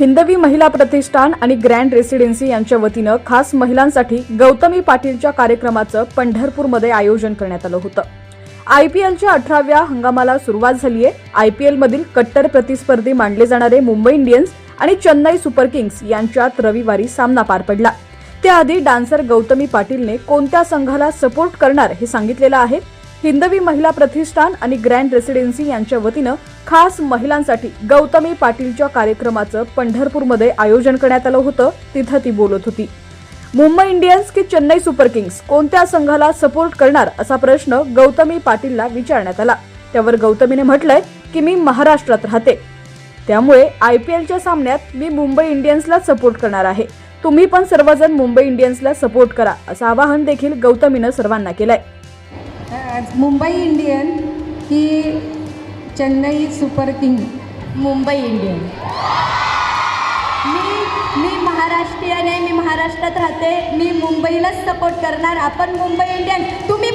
हिंदवी महिला प्रतिष्ठान आणि grand residency यांच्या वतीनं खास महिलांसाठी गौतमी पाटीलच्या कार्यक्रमाचं पंढरपूरमध्ये आयोजन करण्यात आलं होतं. आय पी एलच्या अठराव्या हंगामाला सुरुवात झाली आहे. आय पी एलमधील कट्टर प्रतिस्पर्धी मानले जाणारे मुंबई इंडियन्स आणि चेन्नई सुपर किंग्स यांच्यात रविवारी सामना पार पडला. त्याआधी डान्सर गौतमी पाटीलने कोणत्या संघाला सपोर्ट करणार हे सांगितलेलं आहे. हिंदवी महिला प्रतिष्ठान आणि ग्रँड रेसिडेन्सी यांच्या वतीनं खास महिलांसाठी गौतमी पाटीलच्या कार्यक्रमाचं पंढरपूरमध्ये आयोजन करण्यात आलं होतं तिथं ती बोलत होती. मुंबई इंडियन्स की चेन्नई सुपर किंग्स कोणत्या संघाला सपोर्ट करणार असा प्रश्न गौतमी पाटीलला विचारण्यात आला. त्यावर गौतमीने म्हटलंय की मी महाराष्ट्रात राहते. त्यामुळे आय पी एलच्या सामन्यात मी मुंबई इंडियन्सला सपोर्ट करणार आहे. तुम्ही पण सर्वजण मुंबई इंडियन्सला सपोर्ट करा असं आवाहन देखील गौतमीनं सर्वांना केलंय. मुंबई इंडियन ही Chennai super king. Mumbai Indian. मी मी महाराष्ट्रीयन आहे मी महाराष्ट्रात राहते मी मुंबईलाच सपोर्ट करणार. आपण मुंबई इंडियन. तुम्ही